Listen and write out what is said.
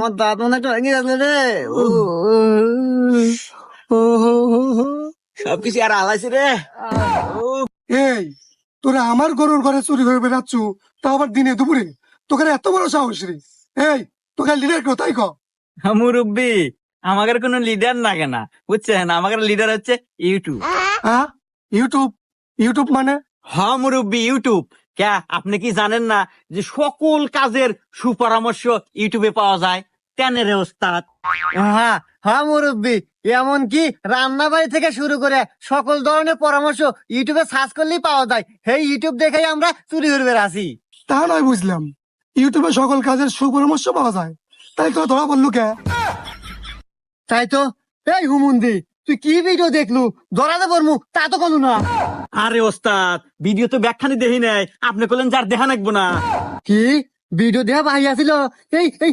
আমার দাঁত মনে একটা ভেঙে যাচ্ছে রে। ও, ও, ও, ও, ও। সবকিছু আর আলাইছে রে। এই তোরা আমার গরুর ঘরে চুরি করে বেড়াচ্ছ তাও আবার দিনে দুপুরে? তোকে এত বড় সাহস রে। এই তোকে লিডার কেউ তাই কর মুরব্বী আমাদের কোনো লিডার লাগে না বুঝছেন? আমাদের লিডার হচ্ছে ইউটিউব হ্যাঁ ইউটিউব ইউটিউব মানে? হ মুরব্বী ইউটিউব কে আপনি কি জানেন না যে সকল কাজের সুপরামর্শ ইউটিউবে পাওয়া যায়? টেনের ওস্তাদ? হ্যাঁ হ্যাঁ মুরব্বী এমন কি রান্না বাড়ি থেকে শুরু করে সকল ধরনের পরামর্শ ইউটিউবে সার্চ করলেই পাওয়া যায়। সেই ইউটিউব দেখেই আমরা চুরি করবে আসি তা নয় বুঝলাম। ইউটিউবে সকল কাজের সুপরামর্শ পাওয়া যায়। তাই তো ধরা বললু কে? তাই তো? এই হুমুন্দি তুই কি ভিডিও দেখলু? ধরাতে পারমু তা তো কোনো না। আরে ওস্তাদ ভিডিও তো ব্যাখ্যানি দেখি নাই। আপনি করলেন যার দেখা নাকবো না। কি? ভিডিও দেয়া ভাই আছিল এই এই